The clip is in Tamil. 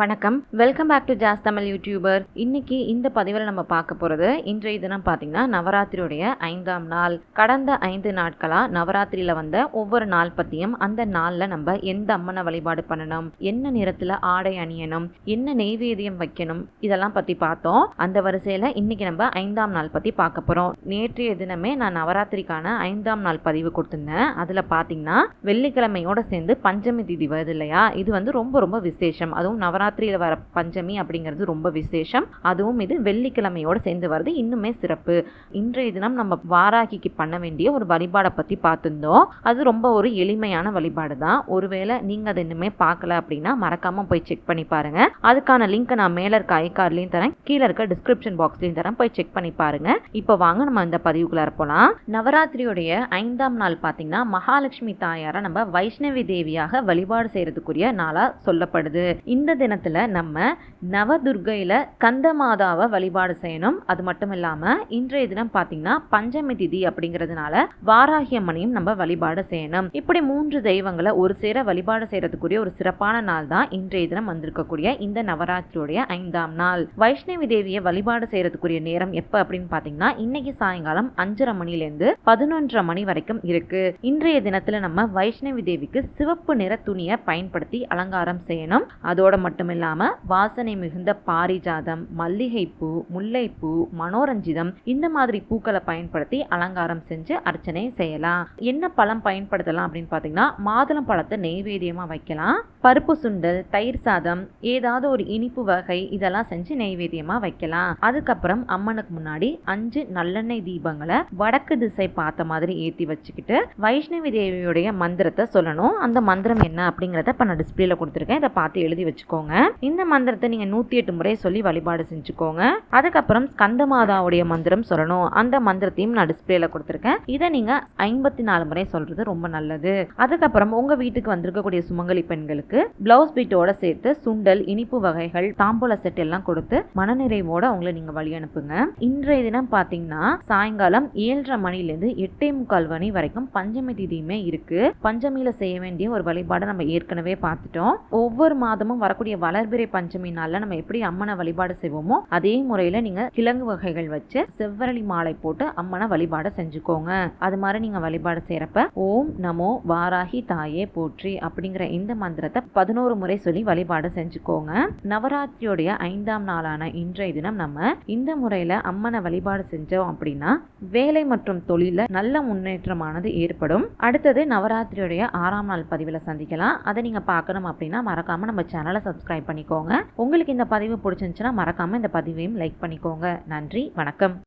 வணக்கம். Welcome back to Jaz Tamil YouTuber இன்னைக்கு இந்த பதிவில் நம்ம பார்க்க போகிறது இன்றைய தினம் பார்த்தீங்கன்னா நவராத்திரியுடைய ஐந்தாம் நாள். கடந்த ஐந்து நாட்களாக நவராத்திரியில் வந்த ஒவ்வொரு நாள் பற்றியும் அந்த நாளில் நம்ம எந்த அம்மனை வழிபாடு பண்ணணும்? என்ன நிறத்தில் ஆடை அணியணும்? என்ன நெய்வேதியம் வைக்கணும்? இதெல்லாம் பற்றி பார்த்தோம். அந்த வரிசையில் இன்னைக்கு நம்ம ஐந்தாம் நாள் பற்றி பார்க்க போகிறோம் நேற்றைய தினமே நான் நவராத்திரிக்கான ஐந்தாம் நாள் பதிவு கொடுத்துருந்தேன். அதில் பார்த்தீங்கன்னா வெள்ளிக்கிழமையோட சேர்ந்து பஞ்சமி திதி வருது இல்லையா? இது வந்து ரொம்ப ரொம்ப விசேஷம். அதுவும் நவராத்திரியில் வர பஞ்சமி அப்படிங்கிறது ரொம்ப விசேஷம். அதுவும் இது வெள்ளிக்கிழமையோட சேர்ந்து வருது இன்னுமே சிறப்பு. இன்றைய தினம் நம்ம வாராகிக்கு பண்ண வேண்டிய ஒரு வழிபாடை பற்றி பார்த்துருந்தோம். அது ரொம்ப ஒரு எளிமையான வழிபாடு தான். ஒருவேளை நீங்கள் அதை இன்னுமே பார்க்கல அப்படின்னா மறக்காமல் போய் செக் பண்ணி பாருங்க. அதுக்கான லிங்க் நான் மேலே இருக்க ஐகார்ட்லையும் தரேன். கீழே இருக்க டிஸ்கிரிப்ஷன் பாக்ஸ்லையும் தரேன். போய் செக் பண்ணி பாருங்க. இப்போ வாங்க நம்ம இந்த பதிவுக்குள்ளார போகலாம் நவராத்திரியுடைய ஐந்தாம் நாள் பார்த்தீங்கன்னா மகாலட்சுமி தாயாரை நம்ம வைஷ்ணவி தேவியாக வழிபாடு செய்யறதுக்குரிய நாளாக சொல்லப்படுது. இந்த தினத்துல நம்ம நவதுர்கையில் கந்த மாதாவை வழிபாடு செய்யணும். அது மட்டும் இல்லாம இன்றைய தினம் பார்த்தீங்கன்னா பஞ்சமி திதி அப்படிங்கிறதுனால வாராகி அம்மனையும் நம்ம வழிபாடு செய்யணும். இப்படி மூன்று தெய்வங்களை ஒரு சேர வழிபாடு செய்யறதுக்குரிய ஒரு சிறப்பான நாள் தான் இன்றைய தினம் வந்திருக்கக்கூடிய இந்த நவராத்திரியுடைய ஐந்தாம் நாள். வைஷ்ணவி தேவியை வழிபாடு செய்யறதுக்குரிய நேரம் எப்ப அப்படின்னு பாத்தீங்கன்னா இன்னைக்கு சாயங்காலம் அஞ்சரை மணிலேருந்து பதினொன்றரை மணி வரைக்கும் இருக்கு. இன்றைய தினத்துல நம்ம வைஷ்ணவி தேவிக்கு சிவப்பு நிற துணியை பயன்படுத்தி அலங்காரம் செய்யணும். அதோட மட்டும் இல்லாம வாசனை மிகுந்த பாரிஜாதம் மல்லிகைப்பூ முல்லைப்பூ மனோரஞ்சிதம் இந்த மாதிரி பூக்களை பயன்படுத்தி அலங்காரம் செஞ்சு அர்ச்சனை செய்யலாம். என்ன பழம் பயன்படுத்தலாம் அப்படின்னு பாத்தீங்கன்னா மாதுளம் பழத்தை நெய்வேத்தியமா வைக்கலாம். பருப்பு சுண்டல் தயிர் சாதம் ஏதாவது ஒரு இனிப்பு வகை இதெல்லாம் செஞ்சு நெய்வேத்தியமா வைக்கலாம். அதுக்கப்புறம் அம்மனுக்கு முன்னாடி அஞ்சு நல்லெண்ணெய் தீபங்களை வடக்கு திசை பார்த்த மாதிரி ஏத்தி வச்சுக்கிட்டு வைஷ்ணவி தேவியுடைய மந்திரத்தை சொல்லணும். அந்த மந்திரம் என்ன அப்படிங்கறத இப்ப நான் டிஸ்பிளேல கொடுத்துருக்கேன். இதை பார்த்து எழுதி வச்சுக்கோங்க. இந்த மந்திரத்தை நீங்க நூத்தி எட்டு முறை சொல்லி வழிபாடு செஞ்சுக்கோங்க. அதுக்கப்புறம் ஸ்கந்த மாதாவுடைய மந்திரம் சொல்லணும். அந்த மந்திரத்தையும் நான் டிஸ்பிளேல கொடுத்துருக்கேன். இதை நீங்க ஐம்பத்தி நாலு முறை சொல்றது ரொம்ப நல்லது. அதுக்கப்புறம் உங்க வீட்டுக்கு வந்திருக்கக்கூடிய சுமங்கலி பெண்களுக்கு பிளவுஸ் பீட்டோட சேர்த்து சுண்டல் இனிப்பு வகைகள் தாம்பூல செட் எல்லாம் கொடுத்து மனநிறைவோட அவங்களை நீங்க வழி அனுப்புங்க. இன்றைய தினம் பாத்தீங்கன்னா சாயங்காலம் ஏழரை மணிலேருந்து எட்டே முக்கால் மணி வரைக்கும் பஞ்சமி திதியுமே இருக்கு. பஞ்சமியில செய்ய வேண்டிய ஒரு வழிபாடை நம்ம ஏற்கனவே பார்த்துட்டோம். ஒவ்வொரு மாதமும் வரக்கூடிய வளர்பிறை பஞ்சமி நாளில் நம்ம எப்படி அம்மனை வழிபாடு செய்வோமோ அதே முறையில நீங்க கிழங்கு வகைகள் வச்சு செவ்வரளி மாலை போட்டு அம்மனை வழிபாடு செஞ்சுக்கோங்க. அது மாதிரி நீங்க வழிபாடு செய்யறப்ப ஓம் நமோ வாராகி தாயே போற்றி அப்படிங்கிற இந்த மந்திரத்தை பதினோரு முறை சொல்லி வழிபாடு செஞ்சுக்கோங்க. நவராத்திரியோடைய ஐந்தாம் நாளான இன்றைய தினம் நம்ம இந்த முறையில அம்மனை வழிபாடு செஞ்சோம் அப்படின்னா வேலை மற்றும் தொழில நல்ல முன்னேற்றமானது ஏற்படும். அடுத்தது நவராத்திரியோடைய ஆறாம் நாள் பதிவில் சந்திக்கலாம். அதை நீங்க பார்க்கணும் அப்படின்னா மறக்காம நம்ம சேனலை சப்ஸ்கிரைப் பண்ணிக்கோங்க. உங்களுக்கு இந்த பதிவு பிடிச்சிருந்துச்சுன்னா மறக்காம இந்த பதிவையும் லைக் பண்ணிக்கோங்க. நன்றி வணக்கம்.